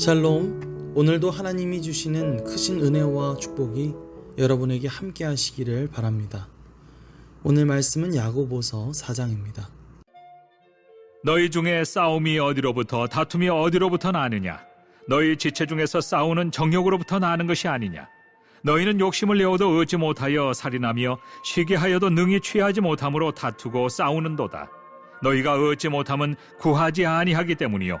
샬롬. 오늘도 하나님이 주시는 크신 은혜와 축복이 여러분에게 함께 하시기를 바랍니다. 오늘 말씀은 야고보서 4장입니다. 너희 중에 싸움이 어디로부터 다툼이 어디로부터 나느냐? 너희 지체 중에서 싸우는 정욕으로부터 나는 것이 아니냐? 너희는 욕심을 내어도 얻지 못하여 살인하며 시기하여도 능히 취하지 못함으로 다투고 싸우는도다. 너희가 얻지 못함은 구하지 아니하기 때문이요.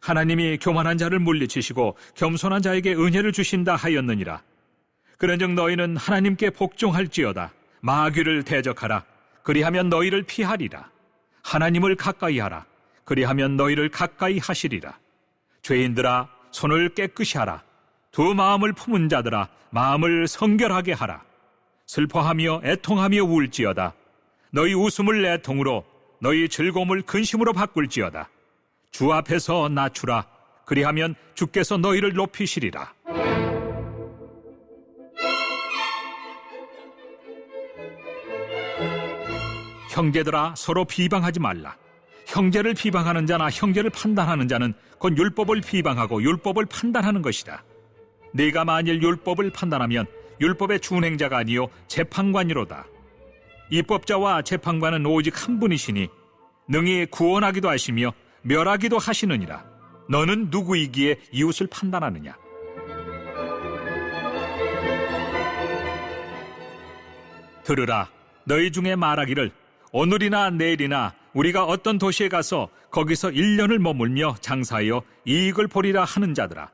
하나님이 교만한 자를 물리치시고 겸손한 자에게 은혜를 주신다 하였느니라. 그런즉 너희는 하나님께 복종할지어다. 마귀를 대적하라. 그리하면 너희를 피하리라. 하나님을 가까이 하라. 그리하면 너희를 가까이 하시리라. 죄인들아, 손을 깨끗이 하라. 두 마음을 품은 자들아, 마음을 성결하게 하라. 슬퍼하며 애통하며 울지어다. 너희 웃음을 애통으로, 너희 즐거움을 근심으로 바꿀지어다. 주 앞에서 낮추라. 그리하면 주께서 너희를 높이시리라. 형제들아 서로 비방하지 말라. 형제를 비방하는 자나 형제를 판단하는 자는 곧 율법을 비방하고 율법을 판단하는 것이다. 네가 만일 율법을 판단하면 율법의 준행자가 아니요 재판관이로다. 입법자와 재판관은 오직 한 분이시니 능히 구원하기도 하시며 멸하기도 하시느니라. 너는 누구이기에 이웃을 판단하느냐? 들으라. 너희 중에 말하기를 오늘이나 내일이나 우리가 어떤 도시에 가서 거기서 1년을 머물며 장사하여 이익을 보리라 하는 자들아.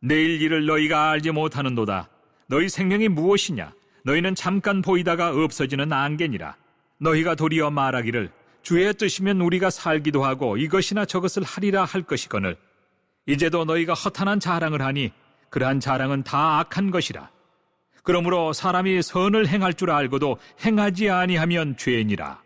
내일 일을 너희가 알지 못하는도다. 너희 생명이 무엇이냐? 너희는 잠깐 보이다가 없어지는 안개니라. 너희가 도리어 말하기를 주의 뜻이면 우리가 살기도 하고 이것이나 저것을 하리라 할 것이거늘. 이제도 너희가 허탄한 자랑을 하니 그러한 자랑은 다 악한 것이라. 그러므로 사람이 선을 행할 줄 알고도 행하지 아니하면 죄니라.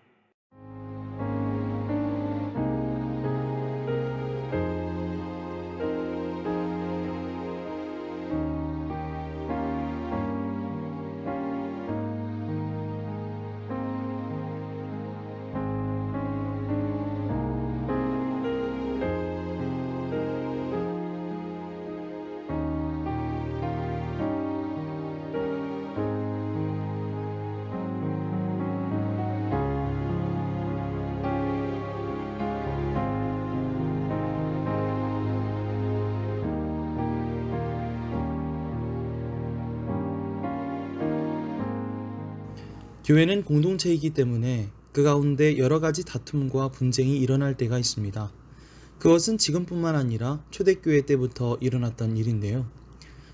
교회는 공동체이기 때문에 그 가운데 여러 가지 다툼과 분쟁이 일어날 때가 있습니다. 그것은 지금뿐만 아니라 초대교회 때부터 일어났던 일인데요.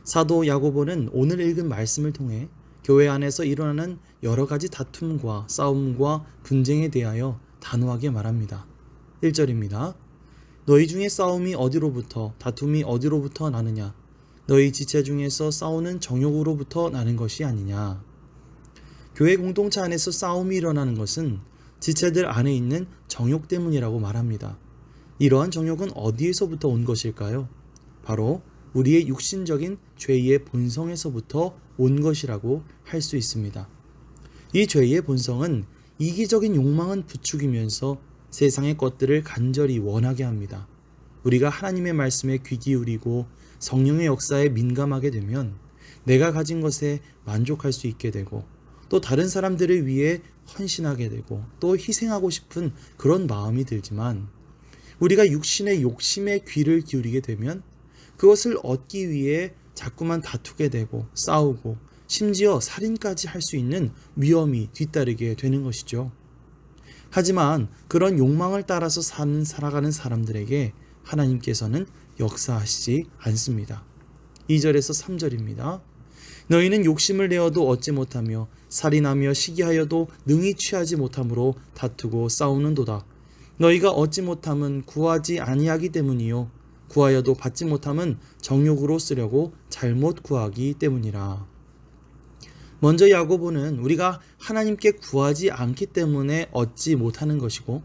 사도 야고보는 오늘 읽은 말씀을 통해 교회 안에서 일어나는 여러 가지 다툼과 싸움과 분쟁에 대하여 단호하게 말합니다. 1절입니다. 너희 중에 싸움이 어디로부터 다툼이 어디로부터 나느냐? 너희 지체 중에서 싸우는 정욕으로부터 나는 것이 아니냐? 교회 공동체 안에서 싸움이 일어나는 것은 지체들 안에 있는 정욕 때문이라고 말합니다. 이러한 정욕은 어디에서부터 온 것일까요? 바로 우리의 육신적인 죄의 본성에서부터 온 것이라고 할 수 있습니다. 이 죄의 본성은 이기적인 욕망은 부추기면서 세상의 것들을 간절히 원하게 합니다. 우리가 하나님의 말씀에 귀 기울이고 성령의 역사에 민감하게 되면 내가 가진 것에 만족할 수 있게 되고 또 다른 사람들을 위해 헌신하게 되고 또 희생하고 싶은 그런 마음이 들지만 우리가 육신의 욕심에 귀를 기울이게 되면 그것을 얻기 위해 자꾸만 다투게 되고 싸우고 심지어 살인까지 할 수 있는 위험이 뒤따르게 되는 것이죠. 하지만 그런 욕망을 따라서 사는 살아가는 사람들에게 하나님께서는 역사하시지 않습니다. 2절에서 3절입니다. 너희는 욕심을 내어도 얻지 못하며 살인하며 시기하여도 능히 취하지 못함으로 다투고 싸우는도다. 너희가 얻지 못함은 구하지 아니하기 때문이요 구하여도 받지 못함은 정욕으로 쓰려고 잘못 구하기 때문이라. 먼저 야고보는 우리가 하나님께 구하지 않기 때문에 얻지 못하는 것이고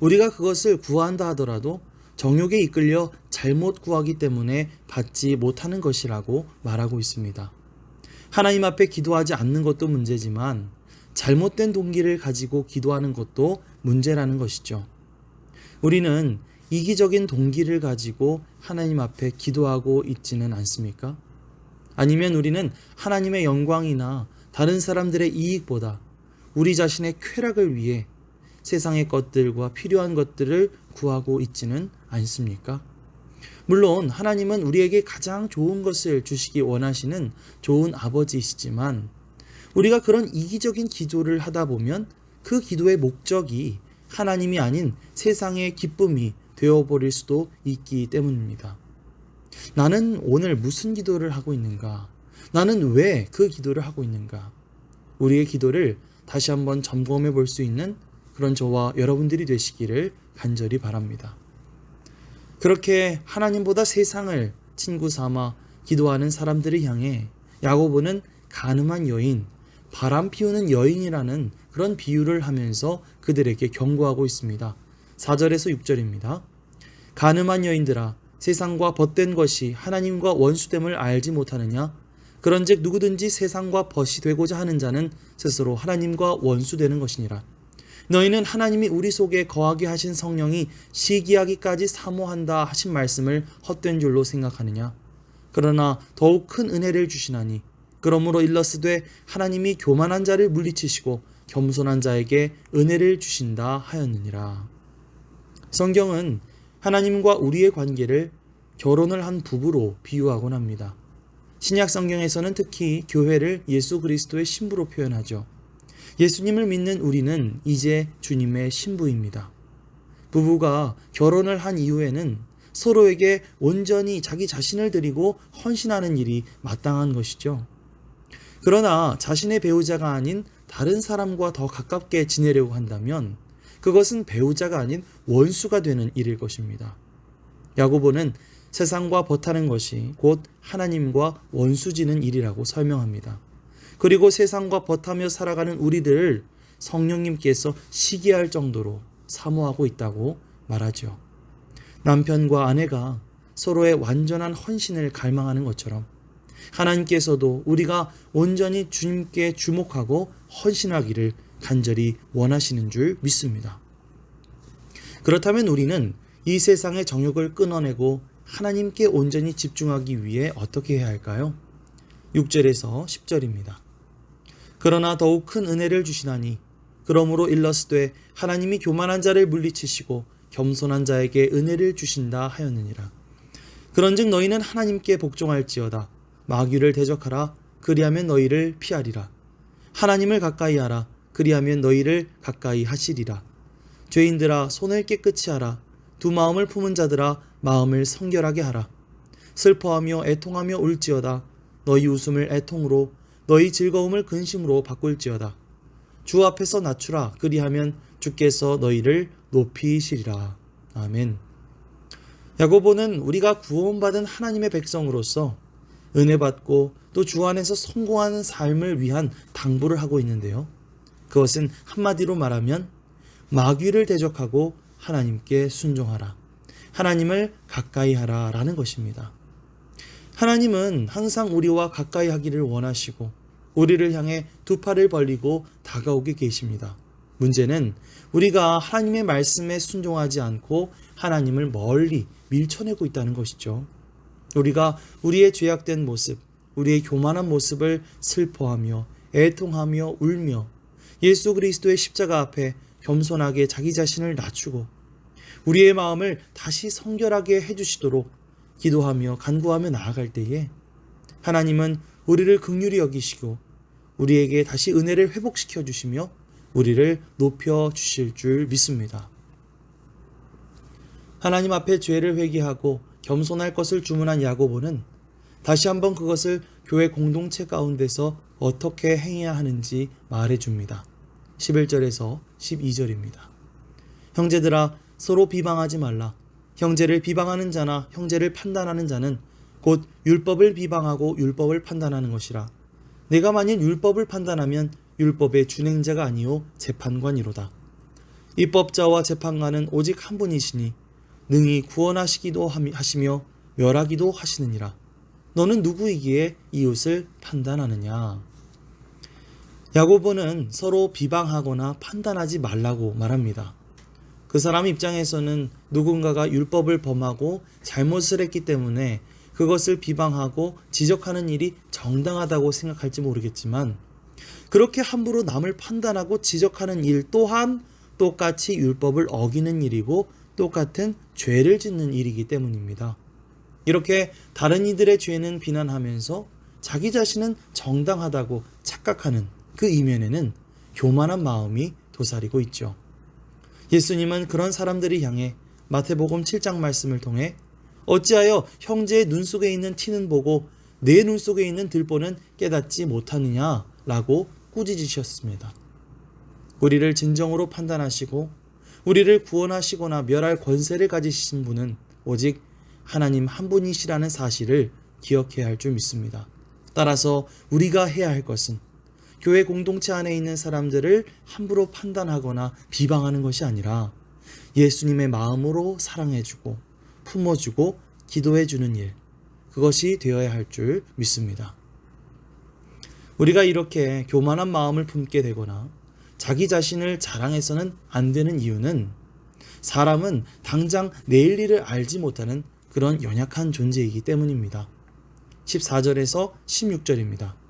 우리가 그것을 구한다 하더라도 정욕에 이끌려 잘못 구하기 때문에 받지 못하는 것이라고 말하고 있습니다. 하나님 앞에 기도하지 않는 것도 문제지만 잘못된 동기를 가지고 기도하는 것도 문제라는 것이죠. 우리는 이기적인 동기를 가지고 하나님 앞에 기도하고 있지는 않습니까? 아니면 우리는 하나님의 영광이나 다른 사람들의 이익보다 우리 자신의 쾌락을 위해 세상의 것들과 필요한 것들을 구하고 있지는 않습니까? 물론 하나님은 우리에게 가장 좋은 것을 주시기 원하시는 좋은 아버지이시지만 우리가 그런 이기적인 기도를 하다 보면 그 기도의 목적이 하나님이 아닌 세상의 기쁨이 되어버릴 수도 있기 때문입니다. 나는 오늘 무슨 기도를 하고 있는가? 나는 왜 그 기도를 하고 있는가? 우리의 기도를 다시 한번 점검해 볼 수 있는 그런 저와 여러분들이 되시기를 간절히 바랍니다. 그렇게 하나님보다 세상을 친구 삼아 기도하는 사람들을 향해 야고보는 가늠한 여인, 바람 피우는 여인이라는 그런 비유를 하면서 그들에게 경고하고 있습니다. 4절에서 6절입니다. 가늠한 여인들아 세상과 벗된 것이 하나님과 원수됨을 알지 못하느냐 그런즉 누구든지 세상과 벗이 되고자 하는 자는 스스로 하나님과 원수되는 것이니라 너희는 하나님이 우리 속에 거하게 하신 성령이 시기하기까지 사모한다 하신 말씀을 헛된 줄로 생각하느냐 그러나 더욱 큰 은혜를 주시나니 그러므로 일러스되 하나님이 교만한 자를 물리치시고 겸손한 자에게 은혜를 주신다 하였느니라 성경은 하나님과 우리의 관계를 결혼을 한 부부로 비유하곤 합니다. 신약 성경에서는 특히 교회를 예수 그리스도의 신부로 표현하죠. 예수님을 믿는 우리는 이제 주님의 신부입니다. 부부가 결혼을 한 이후에는 서로에게 온전히 자기 자신을 드리고 헌신하는 일이 마땅한 것이죠. 그러나 자신의 배우자가 아닌 다른 사람과 더 가깝게 지내려고 한다면 그것은 배우자가 아닌 원수가 되는 일일 것입니다. 야고보는 세상과 벗하는 것이 곧 하나님과 원수지는 일이라고 설명합니다. 그리고 세상과 벗하며 살아가는 우리들을 성령님께서 시기할 정도로 사모하고 있다고 말하죠. 남편과 아내가 서로의 완전한 헌신을 갈망하는 것처럼 하나님께서도 우리가 온전히 주님께 주목하고 헌신하기를 간절히 원하시는 줄 믿습니다. 그렇다면 우리는 이 세상의 정욕을 끊어내고 하나님께 온전히 집중하기 위해 어떻게 해야 할까요? 6절에서 10절입니다. 그러나 더욱 큰 은혜를 주시나니 그러므로 일러스되 하나님이 교만한 자를 물리치시고 겸손한 자에게 은혜를 주신다 하였느니라. 그런즉 너희는 하나님께 복종할지어다 마귀를 대적하라 그리하면 너희를 피하리라. 하나님을 가까이 하라 그리하면 너희를 가까이 하시리라. 죄인들아 손을 깨끗이 하라. 두 마음을 품은 자들아 마음을 성결하게 하라. 슬퍼하며 애통하며 울지어다. 너희 웃음을 애통으로 너희 즐거움을 근심으로 바꿀지어다. 주 앞에서 낮추라. 그리하면 주께서 너희를 높이시리라. 아멘. 야고보는 우리가 구원받은 하나님의 백성으로서 은혜 받고 또 주 안에서 성공하는 삶을 위한 당부를 하고 있는데요. 그것은 한마디로 말하면 마귀를 대적하고 하나님께 순종하라. 하나님을 가까이 하라 라는 것입니다. 하나님은 항상 우리와 가까이 하기를 원하시고 우리를 향해 두 팔을 벌리고 다가오게 계십니다. 문제는 우리가 하나님의 말씀에 순종하지 않고 하나님을 멀리 밀쳐내고 있다는 것이죠. 우리가 우리의 죄악된 모습, 우리의 교만한 모습을 슬퍼하며 애통하며 울며 예수 그리스도의 십자가 앞에 겸손하게 자기 자신을 낮추고 우리의 마음을 다시 성결하게 해주시도록 기도하며 간구하며 나아갈 때에 하나님은 우리를 극률히 여기시고 우리에게 다시 은혜를 회복시켜 주시며 우리를 높여 주실 줄 믿습니다. 하나님 앞에 죄를 회개하고 겸손할 것을 주문한 야고보는 다시 한번 그것을 교회 공동체 가운데서 어떻게 행해야 하는지 말해 줍니다. 11절에서 12절입니다. 형제들아 서로 비방하지 말라. 형제를 비방하는 자나 형제를 판단하는 자는 곧 율법을 비방하고 율법을 판단하는 것이라. 내가 만일 율법을 판단하면 율법의 준행자가 아니요 재판관이로다. 입법자와 재판관은 오직 한 분이시니 능히 구원하시기도 함- 하시며 멸하기도 하시느니라. 너는 누구이기에 이웃을 판단하느냐? 야고보는 서로 비방하거나 판단하지 말라고 말합니다. 그 사람 입장에서는 누군가가 율법을 범하고 잘못을 했기 때문에 그것을 비방하고 지적하는 일이 정당하다고 생각할지 모르겠지만 그렇게 함부로 남을 판단하고 지적하는 일 또한 똑같이 율법을 어기는 일이고 똑같은 죄를 짓는 일이기 때문입니다. 이렇게 다른 이들의 죄는 비난하면서 자기 자신은 정당하다고 착각하는 그 이면에는 교만한 마음이 도사리고 있죠. 예수님은 그런 사람들을 향해 마태복음 7장 말씀을 통해 어찌하여 형제의 눈 속에 있는 티는 보고 내 눈 속에 있는 들보는 깨닫지 못하느냐라고 꾸짖으셨습니다. 우리를 진정으로 판단하시고 우리를 구원하시거나 멸할 권세를 가지신 분은 오직 하나님 한 분이시라는 사실을 기억해야 할 줄 믿습니다. 따라서 우리가 해야 할 것은 교회 공동체 안에 있는 사람들을 함부로 판단하거나 비방하는 것이 아니라 예수님의 마음으로 사랑해주고 품어주고 기도해주는 일, 그것이 되어야 할 줄 믿습니다. 우리가 이렇게 교만한 마음을 품게 되거나 자기 자신을 자랑해서는 안 되는 이유는 사람은 당장 내일 일을 알지 못하는 그런 연약한 존재이기 때문입니다. 14절에서 16절입니다.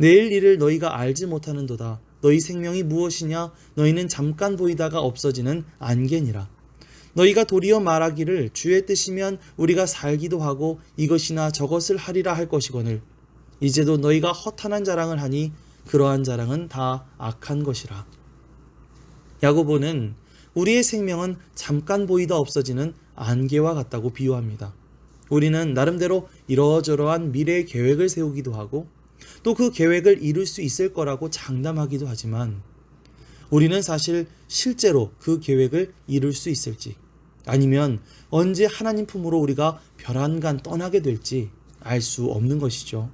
내일 일을 너희가 알지 못하는도다. 너희 생명이 무엇이냐? 너희는 잠깐 보이다가 없어지는 안개니라. 너희가 도리어 말하기를 주의 뜻이면 우리가 살기도 하고 이것이나 저것을 하리라 할 것이거늘 이제도 너희가 허탄한 자랑을 하니 그러한 자랑은 다 악한 것이라. 야고보는 우리의 생명은 잠깐 보이다 없어지는 안개와 같다고 비유합니다. 우리는 나름대로 이러저러한 미래의 계획을 세우기도 하고 또 그 계획을 이룰 수 있을 거라고 장담하기도 하지만 우리는 사실 실제로 그 계획을 이룰 수 있을지 아니면 언제 하나님 품으로 우리가 별안간 떠나게 될지 알 수 없는 것이죠.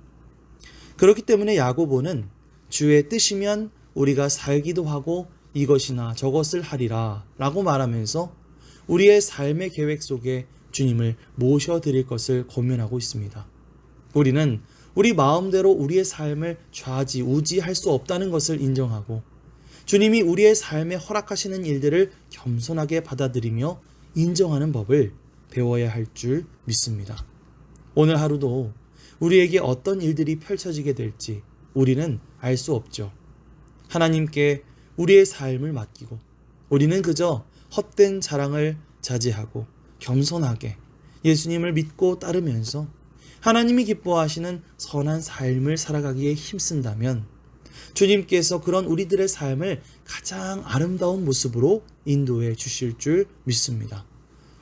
그렇기 때문에 야고보는 주의 뜻이면 우리가 살기도 하고 이것이나 저것을 하리라 라고 말하면서 우리의 삶의 계획 속에 주님을 모셔드릴 것을 고면하고 있습니다. 우리는 우리 마음대로 우리의 삶을 좌지우지할 수 없다는 것을 인정하고 주님이 우리의 삶에 허락하시는 일들을 겸손하게 받아들이며 인정하는 법을 배워야 할 줄 믿습니다. 오늘 하루도 우리에게 어떤 일들이 펼쳐지게 될지 우리는 알 수 없죠. 하나님께 우리의 삶을 맡기고 우리는 그저 헛된 자랑을 자제하고 겸손하게 예수님을 믿고 따르면서 하나님이 기뻐하시는 선한 삶을 살아가기에 힘쓴다면 주님께서 그런 우리들의 삶을 가장 아름다운 모습으로 인도해 주실 줄 믿습니다.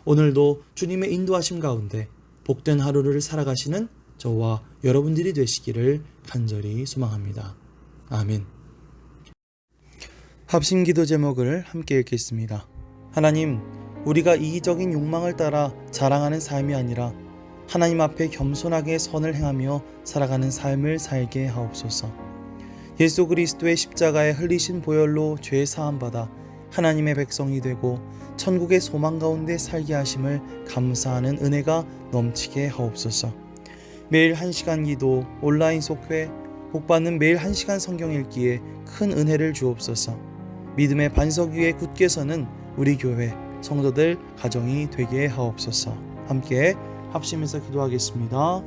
오늘도 주님의 인도하심 가운데 복된 하루를 살아가시는 저와 여러분들이 되시기를 간절히 소망합니다. 아멘. 합심 기도 제목을 함께 읽겠습니다. 하나님, 우리가 이기적인 욕망을 따라 자랑하는 삶이 아니라 하나님 앞에 겸손하게 선을 행하며 살아가는 삶을 살게 하옵소서. 예수 그리스도의 십자가에 흘리신 보혈로 죄 사함 받아 하나님의 백성이 되고 천국의 소망 가운데 살게 하심을 감사하는 은혜가 넘치게 하옵소서. 매일 한 시간 기도, 온라인 속회, 복받는 매일 한 시간 성경 읽기에 큰 은혜를 주옵소서. 믿음의 반석 위에 굳게 서는 우리 교회 성도들 가정이 되게 하옵소서. 함께 합심해서 기도하겠습니다.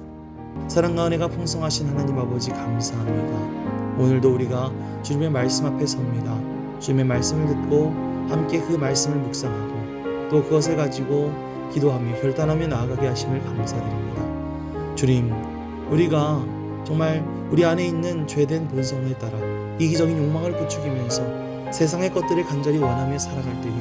사랑과 은혜가 풍성하신 하나님 아버지 감사합니다. 오늘도 우리가 주님의 말씀 앞에 섭니다. 주님의 말씀을 듣고 함께 그 말씀을 묵상하고 또 그것을 가지고 기도하며 결단하며 나아가게 하심을 감사드립니다. 주님, 우리가 정말 우리 안에 있는 죄된 본성에 따라 이기적인 욕망을 부추기면서 세상의 것들을 간절히 원하며 살아갈 때에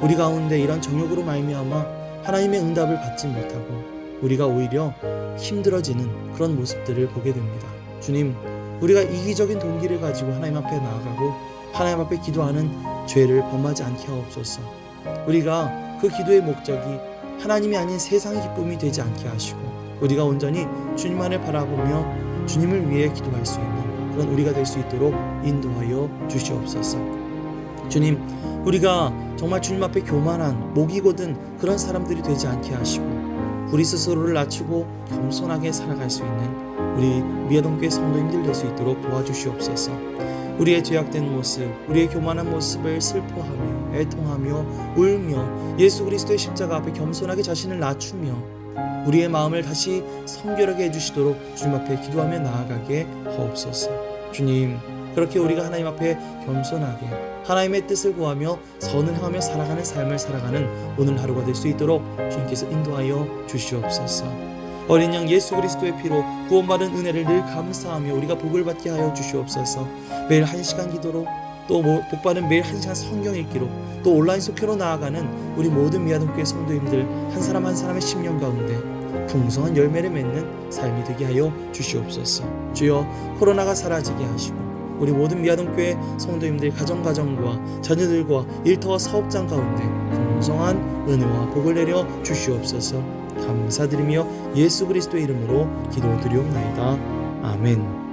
우리 가운데 이런 정욕으로 말미암아 하나님의 응답을 받지 못하고 우리가 오히려 힘들어지는 그런 모습들을 보게 됩니다. 주님, 우리가 이기적인 동기를 가지고 하나님 앞에 나아가고 하나님 앞에 기도하는 죄를 범하지 않게 하옵소서. 우리가 그 기도의 목적이 하나님이 아닌 세상의 기쁨이 되지 않게 하시고 우리가 온전히 주님만을 바라보며 주님을 위해 기도할 수 있는 그런 우리가 될 수 있도록 인도하여 주시옵소서. 주님, 우리가 정말 주님 앞에 교만한 목이 고든 그런 사람들이 되지 않게 하시고 우리 스스로를 낮추고 겸손하게 살아갈 수 있는 우리 미아동교회 성도님들 될 수 있도록 도와주시옵소서. 우리의 죄악된 모습, 우리의 교만한 모습을 슬퍼하며 애통하며 울며 예수 그리스도의 십자가 앞에 겸손하게 자신을 낮추며 우리의 마음을 다시 성결하게 해주시도록 주님 앞에 기도하며 나아가게 하옵소서. 주님, 그렇게 우리가 하나님 앞에 겸손하게 하나님의 뜻을 구하며 선을 행하며 살아가는 삶을 살아가는 오늘 하루가 될 수 있도록 주님께서 인도하여 주시옵소서. 어린 양 예수 그리스도의 피로 구원받은 은혜를 늘 감사하며 우리가 복을 받게 하여 주시옵소서. 매일 한 시간 기도로 또 뭐- 복받은 매일 한 시간 성경 읽기로 또 온라인 속회로 나아가는 우리 모든 미아동교회 성도님들 한 사람 한 사람의 심령 가운데 풍성한 열매를 맺는 삶이 되게 하여 주시옵소서. 주여 코로나가 사라지게 하시고 우리 모든 미아동교회 성도님들 가정 가정과 자녀들과 일터와 사업장 가운데 풍성한 은혜와 복을 내려 주시옵소서. 감사드리며 예수 그리스도의 이름으로 기도드리옵나이다. 아멘.